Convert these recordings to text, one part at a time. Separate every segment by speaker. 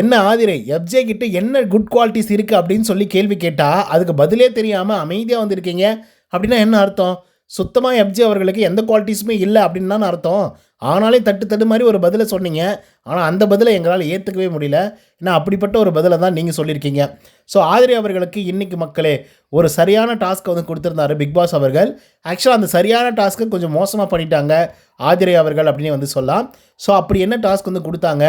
Speaker 1: என்ன ஆதிரை எஃப்ஜே கிட்ட என்ன குட் குவாலிட்டிஸ் இருக்குது அப்படின்னு சொல்லி கேள்வி கேட்டால் அதுக்கு பதிலே தெரியாமல் அமைதியாக வந்திருக்கீங்க அப்படின்னா என்ன அர்த்தம்? சுத்தமாக எஃப்ஜே அவர்களுக்கு எந்த குவாலிட்டிஸுமே இல்லை அப்படின்னு தான் அர்த்தம். ஆனாலே தட்டு தட்டு மாதிரி ஒரு பதிலை சொன்னீங்க. ஆனால் அந்த பதிலை எங்களால் ஏற்றுக்கவே முடியல. ஏன்னா அப்படிப்பட்ட ஒரு பதிலை தான் நீங்கள் சொல்லியிருக்கீங்க. ஸோ ஆதிரி அவர்களுக்கு இன்றைக்கி மக்களே ஒரு சரியான டாஸ்க்கை வந்து கொடுத்துருந்தாரு பிக் பாஸ் அவர்கள். ஆக்சுவலாக அந்த சரியான டாஸ்க்கை கொஞ்சம் மோசமாக பண்ணிட்டாங்க ஆதிரை அவர்கள் அப்படின்னு வந்து சொல்லலாம். ஸோ அப்படி என்ன டாஸ்க் வந்து கொடுத்தாங்க?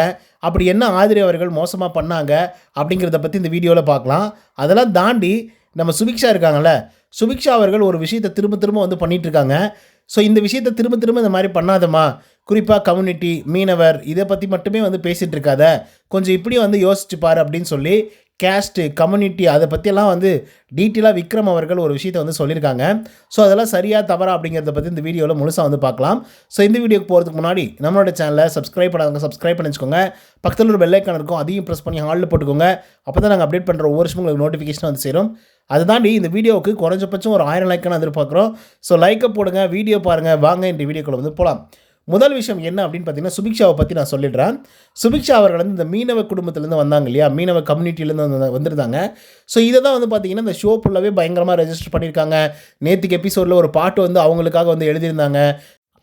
Speaker 1: அப்படி என்ன ஆதிரை அவர்கள் மோசமாக பண்ணாங்க? அப்படிங்கிறத பற்றி இந்த வீடியோவில் பார்க்கலாம். அதெல்லாம் தாண்டி நம்ம சுபிக்ஷா இருக்காங்கல்ல சுபிக்ஷா அவர்கள் ஒரு விஷயத்தை திரும்ப திரும்ப வந்து பண்ணிகிட்ருக்காங்க இருக்காங்க. ஸோ இந்த விஷயத்தை திரும்ப திரும்ப இந்த மாதிரி பண்ணாதம்மா. குறிப்பாக கம்யூனிட்டி மீனவர் இதை பற்றி மட்டுமே வந்து பேசிகிட்டு இருக்காத. கொஞ்சம் இப்படி வந்து யோசிச்சு பாரு அப்படின்னு சொல்லி கேஸ்ட்டு கம்யூனிட்டி அதை பற்றியெல்லாம் வந்து டீட்டெயிலாக விக்ரம் அவர்கள் ஒரு விஷயத்தை வந்து சொல்லியிருக்காங்க. ஸோ அதெல்லாம் சரியாக தவறா அப்படிங்கிறத பற்றி இந்த வீடியோவில் முழுசாக வந்து பார்க்கலாம். ஸோ இந்த வீடியோக்கு போகிறதுக்கு முன்னாடி நம்மளோட சேனலை சப்ஸ்கிரைப் பண்ணாதவங்க சப்ஸ்கிரைப் பண்ணி வச்சுக்கோங்க. பக்கத்தில் ஒரு பெல்லைக்கான் இருக்கும் அதையும் ப்ரெஸ் பண்ணி ஹாலில் போட்டுக்கோங்க. அப்போ தான் நாங்கள் அப்டேட் பண்ணுற ஒவ்வொரு வருஷமும் உங்களுக்கு நோட்டிஃபிகேஷன் வந்து சேரும். அதை தாண்டி இந்த வீடியோவுக்கு குறைஞ்சபட்சம் ஒரு ஆயிரம் லைக்கான எதிர்பார்க்குறோம். ஸோ லைக்கை போடுங்க வீடியோ பாருங்கள் வாங்க இந்த வீடியோக்குள்ள வந்து போகலாம் முதல் விஷயம் என்ன அப்படின்னு பார்த்தீங்கன்னா சுபிக்ஷாவை பற்றி நான் சொல்லிடுறேன். சுபிக்ஷா அவர்கள் வந்து இந்த மீனவ குடும்பத்துலேருந்து வந்தாங்க இல்லையா? மீனவ கம்யூனிட்டிலேருந்து வந்து வந்திருந்தாங்க. ஸோ இதை தான் வந்து பார்த்திங்கன்னா இந்த ஷோ ஃபுல்லாகவே பயங்கரமாக ரெஜிஸ்டர் பண்ணியிருக்காங்க. நேற்றுக்கு எபிசோடில் ஒரு பாட்டு வந்து அவங்களுக்காக வந்து எழுதியிருந்தாங்க.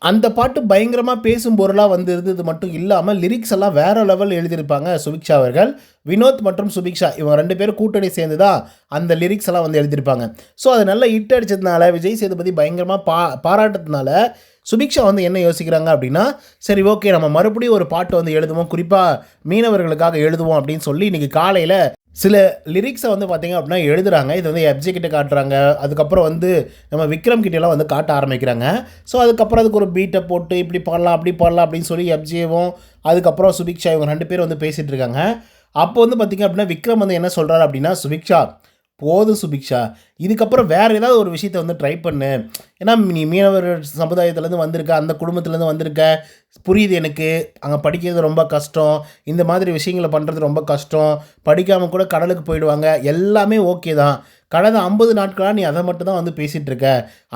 Speaker 1: அந்த பாட்டு பயங்கரமாக பேசும் பொருளாக வந்து இருந்தது மட்டும் இல்லாமல் லிரிக்ஸ் எல்லாம் வேற லெவல் எழுதியிருப்பாங்க சுபிக்ஷா அவர்கள். வினோத் மற்றும் சுபிக்ஷா இவங்க ரெண்டு பேரும் கூட்டணி சேர்ந்து தான் அந்த லிரிக்ஸ் எல்லாம் வந்து எழுதியிருப்பாங்க. ஸோ அது நல்லா ஹிட் அடித்ததுனால விஜய் சேதுபதி பயங்கரமாக பா பாராட்டுறதுனால சுபிக்ஷா வந்து என்ன யோசிக்கிறாங்க அப்படின்னா சரி ஓகே நம்ம மறுபடியும் ஒரு பாட்டு வந்து எழுதுவோம். குறிப்பாக மீனவர்களுக்காக எழுதுவோம் அப்படின்னு சொல்லி இன்றைக்கி காலையில் சில லிரிக்ஸை வந்து பார்த்தீங்க அப்படின்னா எழுதுகிறாங்க இது வந்து எப்ஜி கிட்ட காட்டுறாங்க. அதுக்கப்புறம் வந்து நம்ம விக்ரம் கிட்டலாம் வந்து காட்ட ஆரம்பிக்கிறாங்க. ஸோ அதுக்கப்புறம் அதுக்கு ஒரு பீட்டை போட்டு இப்படி பாடலாம் அப்படி பாடலாம் அப்படின்னு சொல்லி எப்ஜியும் அதுக்கப்புறம் சுபிக்ஷா இவங்க ரெண்டு பேரும் வந்து பேசிகிட்டு இருக்காங்க. அப்போ வந்து பார்த்திங்க அப்படின்னா விக்ரம் வந்து என்ன சொல்கிறாரு அப்படின்னா சுபிக்ஷா போதும் சுபிக்ஷா. இதுக்கப்புறம் வேறு ஏதாவது ஒரு விஷயத்த வந்து ட்ரை பண்ணு. ஏன்னா நீ மீனவர் சமுதாயத்துலேருந்து வந்திருக்க அந்த குடும்பத்துலேருந்து வந்திருக்க புரியுது எனக்கு. அங்கே படிக்கிறது ரொம்ப கஷ்டம். இந்த மாதிரி விஷயங்களை பண்ணுறது ரொம்ப கஷ்டம். படிக்காமல் கூட கடலுக்கு போயிடுவாங்க. எல்லாமே ஓகே தான். கடந்த ஐம்பது நாட்களாக நீ அதை மட்டும் தான் வந்து பேசிகிட்ருக்க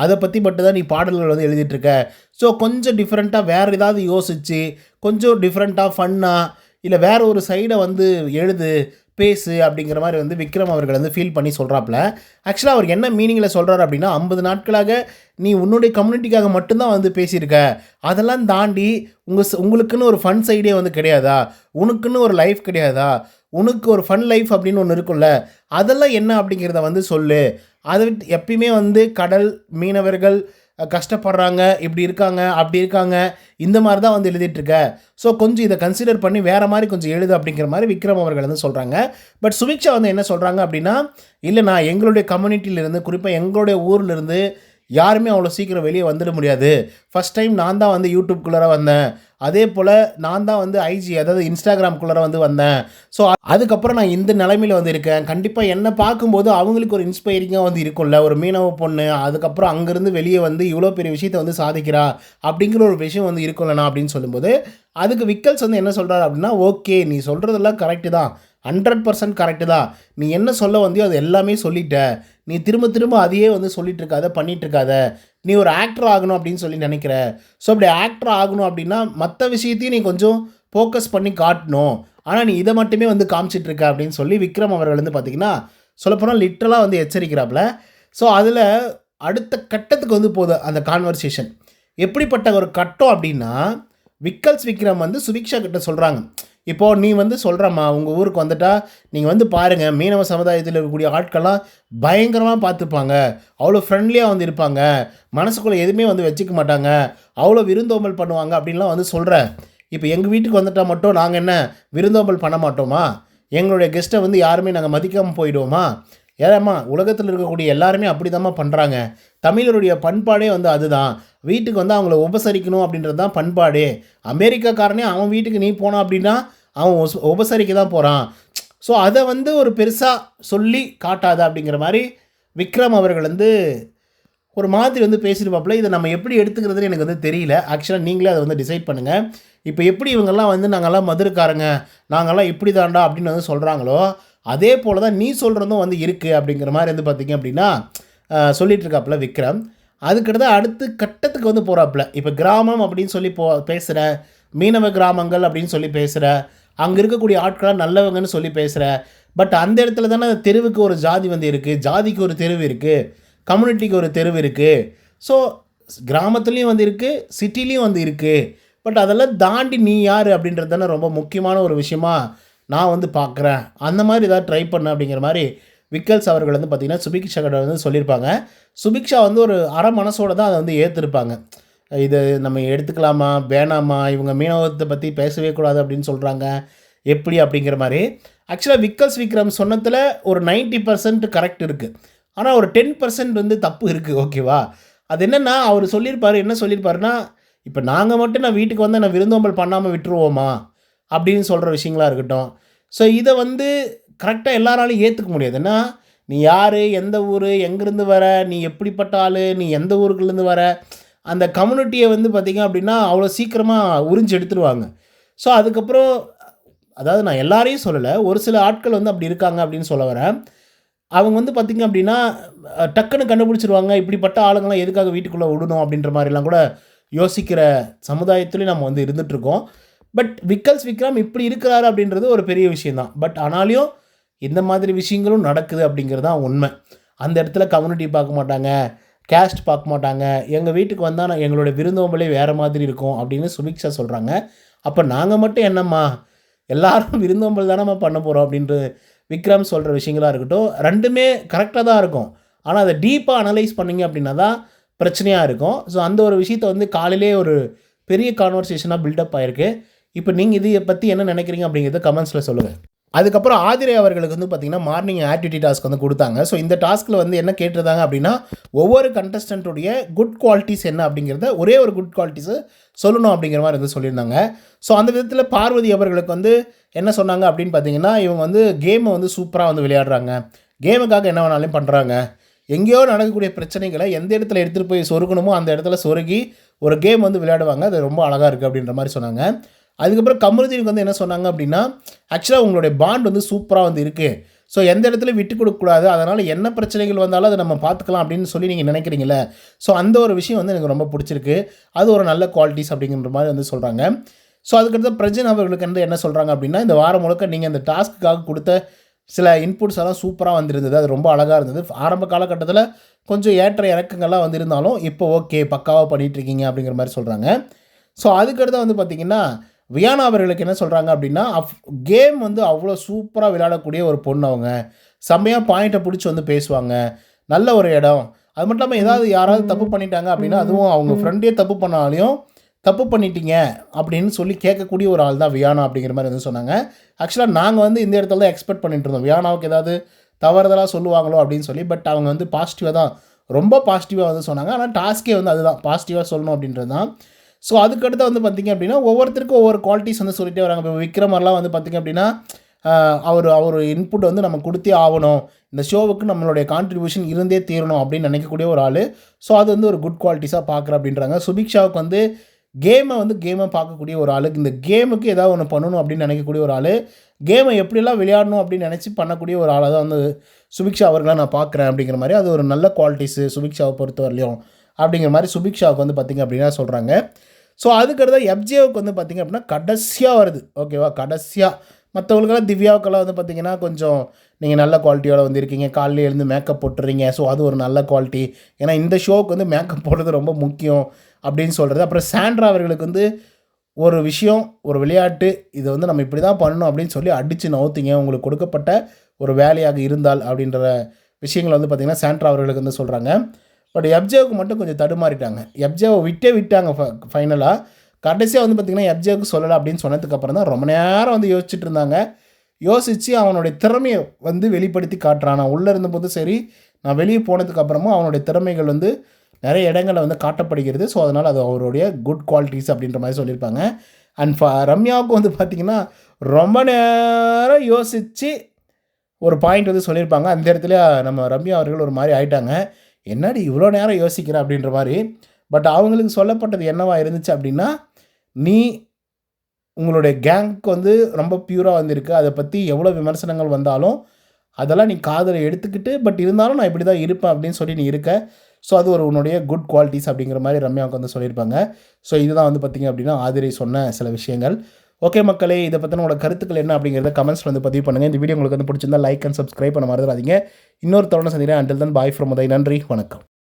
Speaker 1: அதை பற்றி மட்டும் தான் நீ பாடல்கள் வந்து எழுதிட்டுருக்க ஸோ கொஞ்சம் டிஃப்ரெண்ட்டாக வேறு ஏதாவது யோசிச்சு கொஞ்சம் டிஃப்ரெண்ட்டாக ஃபன்னாக இல்லை வேறு ஒரு சைடை வந்து எழுது. பேசு அப்படிங்கிற மாதிரி வந்து விக்ரம் அவர்கள் வந்து ஃபீல் பண்ணி சொல்கிறாப்புல ஆக்சுவலாக அவர் என்ன மீனிங்கில் சொல்கிறார் அப்படின்னா ஐம்பது நாட்களாக நீ உன்னுடைய கம்யூனிட்டிக்காக மட்டும்தான் வந்து பேசியிருக்க. அதெல்லாம் தாண்டி உங்கள் உங்களுக்குன்னு ஒரு ஃபன் சைடே வந்து கிடையாதா? உனக்குன்னு ஒரு லைஃப் கிடையாதா? உனக்கு ஒரு ஃபன் லைஃப் அப்படின்னு ஒன்று இருக்கும்ல. அதெல்லாம் என்ன அப்படிங்கிறத வந்து சொல்லு. அதை விட்டு எப்பயுமே வந்து கடல் மீனவர்கள் கஷ்டப்படுறாங்க இப்படி இருக்காங்க அப்படி இருக்காங்க இந்த மாதிரி தான் வந்து எழுதிட்டுருக்க. ஸோ கொஞ்சம் இதை கன்சிடர் பண்ணி வேறு மாதிரி கொஞ்சம் எழுது அப்படிங்கிற மாதிரி விக்ரம் அவர்கள் வந்து சொல்கிறாங்க பட் சுபிக்ஷா வந்து என்ன சொல்கிறாங்க அப்படின்னா இல்லை நான் எங்களுடைய கம்யூனிட்டியிலேருந்து குறிப்பாக எங்களுடைய ஊர்லேருந்து யாருமே அவ்வளோ சீக்கிரம் வெளியே வந்துட முடியாது. ஃபஸ்ட் டைம் நான் தான் வந்து யூடியூப்குள்ளார வந்தேன். அதே போல் நான் தான் வந்து ஐஜி அதாவது இன்ஸ்டாகிராம்குள்ளார வந்து வந்தேன். ஸோ அதுக்கப்புறம் நான் இந்த நிலைமையில் வந்து இருக்கேன். கண்டிப்பாக என்னை பார்க்கும்போது அவங்களுக்கு ஒரு இன்ஸ்பைரிங்காக வந்து இருக்கும்ல. ஒரு மீனவ பொண்ணு அதுக்கப்புறம் அங்கேருந்து வெளியே வந்து இவ்வளோ பெரிய விஷயத்தை வந்து சாதிக்கிறா அப்படிங்கிற ஒரு விஷயம் வந்து இருக்கும்லண்ணா அப்படின்னு சொல்லும்போது அதுக்கு விக்கல்ஸ் வந்து என்ன சொல்கிறாரு அப்படின்னா ஓகே நீ சொல்கிறதெல்லாம் கரெக்டு தான். ஹண்ட்ரட் பர்சன்ட் கரெக்டு தான். நீ என்ன சொல்ல வந்தியோ அது எல்லாமே சொல்லிட்ட. நீ திரும்ப திரும்ப அதையே வந்து சொல்லிட்டு இருக்காத பண்ணிட்டு இருக்காத நீ ஒரு ஆக்டர் ஆகணும் அப்படின்னு சொல்லி நினைக்கிற. ஸோ அப்படி ஆக்டர் ஆகணும் அப்படின்னா மற்ற விஷயத்தையும் நீ கொஞ்சம் ஃபோக்கஸ் பண்ணி காட்டணும். ஆனால் நீ இதை மட்டுமே வந்து காமிச்சிட்டு இருக்க அப்படின்னு சொல்லி விக்ரம் அவர்கள் வந்து பார்த்தீங்கன்னா சொல்லப்போனால் லிட்டலாக வந்து எச்சரிக்கிறாப்புல. ஸோ அதில் அடுத்த கட்டத்துக்கு வந்து போகுது அந்த கான்வர்சேஷன் எப்படிப்பட்ட ஒரு கட்டம் அப்படின்னா விக்கல்ஸ் விக்ரம் வந்து சுபிக்ஷா கிட்ட சொல்கிறாங்க இப்போது நீ வந்து சொல்கிறம்மா உங்கள் ஊருக்கு வந்துட்டா நீங்கள் வந்து பாருங்கள் மீனவ சமுதாயத்தில் இருக்கக்கூடிய ஆட்கள்லாம் பயங்கரமாக பார்த்துப்பாங்க. அவ்வளோ ஃப்ரெண்ட்லியாக வந்து இருப்பாங்க. மனசுக்குள்ளே எதுவுமே வந்து வச்சுக்க மாட்டாங்க. அவ்வளோ விருந்தோம்பல் பண்ணுவாங்க அப்படின்லாம் வந்து சொல்கிறேன் இப்போ எங்கள் வீட்டுக்கு வந்துட்டால் மட்டும் நாங்கள் என்ன விருந்தோம்பல் பண்ண மாட்டோமா? எங்களுடைய கெஸ்ட்டை வந்து யாருமே நாங்கள் மதிக்காமல் போயிடுவோமா? ஏதாம்மா உலகத்தில் இருக்கக்கூடிய எல்லாருமே அப்படி பண்ணுறாங்க தமிழருடைய பண்பாடே வந்து அதுதான். வீட்டுக்கு வந்து அவங்கள உபசரிக்கணும் அப்படின்றது தான் பண்பாடே. அமெரிக்காக்காரனே அவன் வீட்டுக்கு நீ போனான் அப்படின்னா அவன் உஸ்- உபசரிக்க தான் போகிறான் ஸோ அதை வந்து ஒரு பெருசாக சொல்லி காட்டாத அப்படிங்கிற மாதிரி விக்ரம் அவர்கள் வந்து ஒரு மாதிரி வந்து பேசியிருப்பாப்புல இதை நம்ம எப்படி எடுத்துக்கிறதுன்னு எனக்கு வந்து தெரியல. ஆக்சுவலாக நீங்களே அதை வந்து டிசைட் பண்ணுங்கள் இப்போ எப்படி இவங்கெல்லாம் வந்து நாங்கள்லாம் மதுரைக்காரங்க நாங்கள்லாம் இப்படி தாண்டா அப்படின்னு வந்து சொல்கிறாங்களோ அதே போல் தான் நீ சொல்கிறதும் வந்து இருக்குது அப்படிங்கிற மாதிரி வந்து பார்த்திங்க அப்படின்னா சொல்லிகிட்டு இருக்காப்புல விக்ரம். அதுக்கடுத்து அடுத்து கட்டத்துக்கு வந்து போகிறாப்புல இப்போ கிராமம் அப்படின்னு சொல்லி போ பேசுகிற மீனவ கிராமங்கள் அப்படின்னு சொல்லி பேசுகிற அங்கே இருக்கக்கூடிய ஆட்களாக நல்லவங்கன்னு சொல்லி பேசுகிற பட் அந்த இடத்துல தானே தெருவுக்கு ஒரு ஜாதி வந்து இருக்குது ஜாதிக்கு ஒரு தெருவு இருக்குது கம்யூனிட்டிக்கு ஒரு தெருவு இருக்குது ஸோ கிராமத்துலேயும் வந்து இருக்குது சிட்டிலையும் வந்து இருக்குது பட் அதெல்லாம் தாண்டி நீ யார் அப்படின்றது தானே ரொம்ப முக்கியமான ஒரு விஷயமா நான் வந்து பார்க்குறேன் அந்த மாதிரி ஏதாவது ட்ரை பண்ண அப்படிங்கிற மாதிரி விக்கல்ஸ் அவர்கள் வந்து பார்த்திங்கன்னா சுபிக்ஷா கிட்ட வந்து சொல்லியிருப்பாங்க. சுபிக்ஷா வந்து ஒரு அரை மனசோட தான் அதை வந்து ஏற்றிருப்பாங்க இது நம்ம எடுத்துக்கலாமா வேணாமா? இவங்க மீனவத்தை பற்றி பேசவே கூடாது அப்படின்னு சொல்கிறாங்க எப்படி அப்படிங்கிற மாதிரி. ஆக்சுவலாக விக்கல்ஸ் விக்ரம் சொன்னதில் ஒரு 90% பர்சன்ட் கரெக்ட் இருக்குது ஆனால் ஒரு டென் பர்சன்ட் வந்து தப்பு இருக்குது ஓகேவா அது என்னென்னா அவர் சொல்லியிருப்பாரு என்ன சொல்லியிருப்பாருன்னா இப்போ நாங்கள் மட்டும் நான் வீட்டுக்கு வந்து நான் விருந்தோம்பல் பண்ணாமல் விட்டுருவோமா? அப்படின்னு சொல்கிற விஷயங்களா இருக்கட்டும். ஸோ இதை வந்து கரெக்டாக எல்லாராலையும் ஏற்றுக்க முடியாது. ஏன்னா நீ யார் எந்த ஊர் எங்கேருந்து வர நீ எப்படிப்பட்ட ஆள் நீ எந்த ஊருக்குலேருந்து வர? அந்த கம்யூனிட்டியை வந்து பார்த்திங்க அப்படின்னா அவ்வளோ சீக்கிரமாக உறிஞ்சு எடுத்துருவாங்க. ஸோ அதுக்கப்புறம் அதாவது நான் எல்லாரையும் சொல்லலை ஒரு சில ஆட்கள் வந்து அப்படி இருக்காங்க அப்படின்னு சொல்ல வரேன். அவங்க வந்து பார்த்திங்க அப்படின்னா டக்குன்னு கண்டுபிடிச்சிருவாங்க இப்படிப்பட்ட ஆளுங்களாம் எதுக்காக வீட்டுக்குள்ளே விடணும் அப்படின்ற மாதிரிலாம் கூட யோசிக்கிற சமுதாயத்துலேயும் நம்ம வந்து இருந்துகிட்ருக்கோம் பட் விக்கல்ஸ் விக்ரம் இப்படி இருக்கிறாரு அப்படின்றது ஒரு பெரிய விஷயந்தான் பட் ஆனாலும் இந்த மாதிரி விஷயங்களும் நடக்குது அப்படிங்கிறது தான் உண்மை. அந்த இடத்துல கம்யூனிட்டி பார்க்க மாட்டாங்க. கேஸ்ட் பார்க்க மாட்டாங்க. எங்கள் வீட்டுக்கு வந்தால் நான் எங்களோட விருந்தோம்பலே வேறு மாதிரி இருக்கும் அப்படின்னு சுபிக்ஷா சொல்கிறாங்க அப்போ நாங்கள் மட்டும் என்னம்மா? எல்லாரும் விருந்தோம்பல் தானம்மா பண்ண போகிறோம் அப்படின்ட்டு விக்ரம் சொல்கிற விஷயங்களாக இருக்கட்டும் ரெண்டுமே கரெக்டாக தான் இருக்கும். ஆனால் அதை டீப்பாக அனலைஸ் பண்ணீங்க அப்படின்னா தான் பிரச்சனையாக இருக்கும். ஸோ அந்த ஒரு விஷயத்தை வந்து காலையிலே ஒரு பெரிய கான்வர்சேஷனாக பில்டப் ஆகிருக்கு இப்போ நீங்கள் இதை பற்றி என்ன நினைக்கிறீங்க அப்படிங்கிறத கமெண்ட்ஸில் சொல்லுங்கள் அதுக்கப்புறம் ஆதிரை அவர்களுக்கு வந்து பார்த்திங்கன்னா மார்னிங் ஆக்டிவிட்டி டாஸ்க் வந்து கொடுத்தாங்க. ஸோ இந்த டாஸ்க்கில் வந்து என்ன கேட்டிருந்தாங்க அப்படின்னா ஒவ்வொரு கண்டஸ்டண்ட்டுடைய குட் குவாலிட்டிஸ் என்ன அப்படிங்கிறத ஒரே ஒரு குட் குவாலிட்டிஸு சொல்லணும் அப்படிங்கிற மாதிரி வந்து சொல்லியிருந்தாங்க. ஸோ அந்த விதத்தில் பார்வதி அவர்களுக்கு வந்து என்ன சொன்னாங்க அப்படின்னு பார்த்தீங்கன்னா இவங்க வந்து கேமை வந்து சூப்பராக வந்து விளையாடுறாங்க. கேமுக்காக என்ன வேணாலும் பண்ணுறாங்க எங்கேயோ நடக்கக்கூடிய பிரச்சனைகளை எந்த இடத்துல எடுத்துகிட்டு போய் சொருகணுமோ அந்த இடத்துல சொருகி ஒரு கேம் வந்து விளையாடுவாங்க. அது ரொம்ப அழகாக இருக்குது அப்படின்ற மாதிரி சொன்னாங்க. அதுக்கப்புறம் கமருதீனுக்கு வந்து என்ன சொன்னாங்க அப்படின்னா ஆக்சுவலாக உங்களுடைய பாண்ட் வந்து சூப்பராக வந்து இருக்குது ஸோ எந்த இடத்துல விட்டு கொடுக்கக்கூடாது அதனால் என்ன பிரச்சனைகள் வந்தாலும் அதை நம்ம பார்த்துக்கலாம் அப்படின்னு சொல்லி நீங்கள் நினைக்கிறீங்களே ஸோ அந்த ஒரு விஷயம் வந்து எனக்கு ரொம்ப பிடிச்சிருக்கு. அது ஒரு நல்ல குவாலிட்டிஸ் அப்படிங்கிற மாதிரி வந்து சொல்கிறாங்க ஸோ அதுக்கடுத்து பிரஜன் அவர்களுக்கு வந்து என்ன சொல்கிறாங்க அப்படின்னா இந்த வாரம் முழுக்க நீங்கள் இந்த டாஸ்க்குக்காக கொடுத்த சில இன்புட்ஸ் எல்லாம் சூப்பராக வந்திருந்தது. அது ரொம்ப அழகாக இருந்தது. ஆரம்ப காலகட்டத்தில் கொஞ்சம் ஏற்ற இறக்கங்கள்லாம் வந்திருந்தாலும் இப்போ ஓகே பக்காவாக பண்ணிகிட்ருக்கீங்க இருக்கீங்க அப்படிங்கிற மாதிரி சொல்கிறாங்க ஸோ அதுக்கடுத்து வந்து பார்த்திங்கன்னா வியானா அவர்களுக்கு என்ன சொல்கிறாங்க அப்படின்னா அப் கேம் வந்து அவ்வளோ சூப்பராக விளையாடக்கூடிய ஒரு பொண்ணு அவங்க. செம்மையாக பாயிண்ட்டை பிடிச்சி வந்து பேசுவாங்க. நல்ல ஒரு இடம். அது மட்டும் இல்லாமல் ஏதாவது யாராவது தப்பு பண்ணிட்டாங்க அப்படின்னா அதுவும் அவங்க ஃப்ரெண்டே தப்பு பண்ணாலையும் தப்பு பண்ணிட்டீங்க அப்படின்னு சொல்லி கேட்கக்கூடிய ஒரு ஆள் தான் வியானா அப்படிங்கிற மாதிரி வந்து சொன்னாங்க. ஆக்சுவலாக நாங்கள் வந்து இந்த இடத்துல தான் எக்ஸ்பெக்ட் பண்ணிட்டு இருந்தோம். வியானாவுக்கு ஏதாவது தவறுதலாக சொல்லுவாங்களோ அப்படின்னு சொல்லி பட் அவங்க வந்து பாசிட்டிவாக தான் ரொம்ப பாசிட்டிவாக வந்து சொன்னாங்க. ஆனால் டாஸ்க்கே வந்து அதுதான். பாசிட்டிவாக சொல்லணும் அப்படின்றது தான். ஸோ அதுக்கடுத்து வந்து பார்த்திங்க அப்படின்னா ஒவ்வொருத்தருக்கும் ஒவ்வொரு குவாலிட்டிஸ் வந்து சொல்லிட்டே வராங்க. இப்போ விக்ரமர்லாம் வந்து பார்த்திங்க அப்படின்னா அவர் அவர் இன்புட் வந்து நம்ம கொடுத்தே ஆகணும். இந்த ஷோவுக்கு நம்மளுடைய கான்ட்ரிபியூஷன் இருந்தே தீரணும் அப்படின்னு நினைக்கக்கூடிய ஒரு ஆள். ஸோ அது வந்து ஒரு குட் குவாலிட்டிஸாக பார்க்குற அப்படின்றாங்க. சுபிக்ஷாவுக்கு வந்து கேமை வந்து கேமை பார்க்கக்கூடிய ஒரு ஆளுக்கு இந்த கேமுக்கு ஏதாவது ஒன்று பண்ணணும் அப்படின்னு நினைக்கக்கூடிய ஒரு ஆள். கேமை எப்படிலாம் விளையாடணும் அப்படின்னு நினச்சி பண்ணக்கூடிய ஒரு ஆளாக தான் வந்து சுபிக்ஷா அவர்களை நான் பார்க்குறேன் அப்படிங்கிற மாதிரி. அது ஒரு நல்ல குவாலிட்டிஸு சுபிக்ஷாவை பொறுத்தவரையிலையும் அப்படிங்கிற மாதிரி சுபிக்ஷாவுக்கு வந்து பார்த்திங்க அப்படின்னா சொல்கிறாங்க ஸோ அதுக்கடுத்து எஃப்ஜேவுக்கு வந்து பார்த்திங்க அப்படின்னா கடைசியாக வருது. ஓகேவா கடைசியாக மற்றவங்களுக்கெல்லாம் திவ்யாவுக்கெல்லாம் வந்து பார்த்திங்கன்னா கொஞ்சம் நீங்கள் நல்ல குவாலிட்டியோட வந்து இருக்கீங்க. காலையில் எழுந்து மேக்கப் போட்டுறீங்க. ஸோ அது ஒரு நல்ல குவாலிட்டி ஏன்னா இந்த ஷோவுக்கு வந்து மேக்கப் போடுறது ரொம்ப முக்கியம் அப்படின்னு சொல்கிறது அப்புறம் சாண்ட்ரா அவர்களுக்கு வந்து ஒரு விஷயம் ஒரு விளையாட்டு இதை வந்து நம்ம இப்படி தான் பண்ணணும் அப்படின்னு சொல்லி அடித்து நவுத்திங்க. உங்களுக்கு கொடுக்கப்பட்ட ஒரு வேலையாக இருந்தால் அப்படின்ற விஷயங்களை வந்து பார்த்திங்கன்னா சாண்ட்ரா அவர்களுக்கு வந்து சொல்கிறாங்க பட் எப்ஜேவுக்கு மட்டும் கொஞ்சம் தடுமாறிட்டாங்க. எப்ஜேவை விட்டே விட்டாங்க ஃபைனலாக கடைசியாக வந்து பார்த்திங்கன்னா எப்ஜேவுக்கு சொல்லலை அப்படின்னு சொன்னதுக்கப்புறம் தான் ரொம்ப நேரம் வந்து யோசிச்சுட்டு இருந்தாங்க. யோசித்து அவனுடைய திறமையை வந்து வெளிப்படுத்தி காட்டுறான். நான் உள்ளே இருந்தபோது சரி நான் வெளியே போனதுக்கப்புறமும் அவனுடைய திறமைகள் வந்து நிறைய இடங்களில் வந்து காட்டப்படுகிறது. ஸோ அதனால் அது அவருடைய குட் குவாலிட்டிஸ் அப்படின்ற மாதிரி சொல்லியிருப்பாங்க. அண்ட் ரம்யாவுக்கும் வந்து பார்த்திங்கன்னா ரொம்ப நேரம் யோசித்து ஒரு பாயிண்ட் வந்து சொல்லியிருப்பாங்க. அந்த இடத்துல நம்ம ரம்யா அவர்கள் ஒரு மாதிரி ஆயிட்டாங்க. என்னடி இவ்வளோ நேரம் யோசிக்கிற அப்படின்ற மாதிரி? பட் அவங்களுக்கு சொல்லப்பட்டது என்னவா இருந்துச்சு அப்படின்னா நீ உங்களுடைய கேங்க்கு வந்து ரொம்ப பியூராக வந்திருக்கு. அதை பற்றி எவ்வளோ விமர்சனங்கள் வந்தாலும் அதெல்லாம் நீ காதில் எடுத்துக்கிட்டு பட் இருந்தாலும் நான் இப்படி தான் இருப்பேன் அப்படின்னு சொல்லி நீ இருக்க. ஸோ அது ஒரு உன்னுடைய குட் குவாலிட்டிஸ் அப்படிங்கிற மாதிரி ரம்யாவுக்கு வந்து சொல்லியிருப்பாங்க. ஸோ இதுதான் வந்து பார்த்திங்க அப்படின்னா ஆதிரை சொன்ன சில விஷயங்கள். ஓகே மக்களே இதை பற்றின உங்களோட கருத்துக்கள் என்ன அப்படிங்கிறத கமெண்ட்ஸ் வந்து பதிவு பண்ணுங்கள் இந்த வீடியோ உங்களுக்கு வந்து பிடிச்சிருந்தா லைக் அண்ட் சப்ஸ்கிரைப் பண்ண மறந்துடாதீங்க. இன்னொரு தருணம் சந்திக்கிறேன். அண்டில் தான் பாய் ஃப்ரம் உதய் நன்றி. வணக்கம்.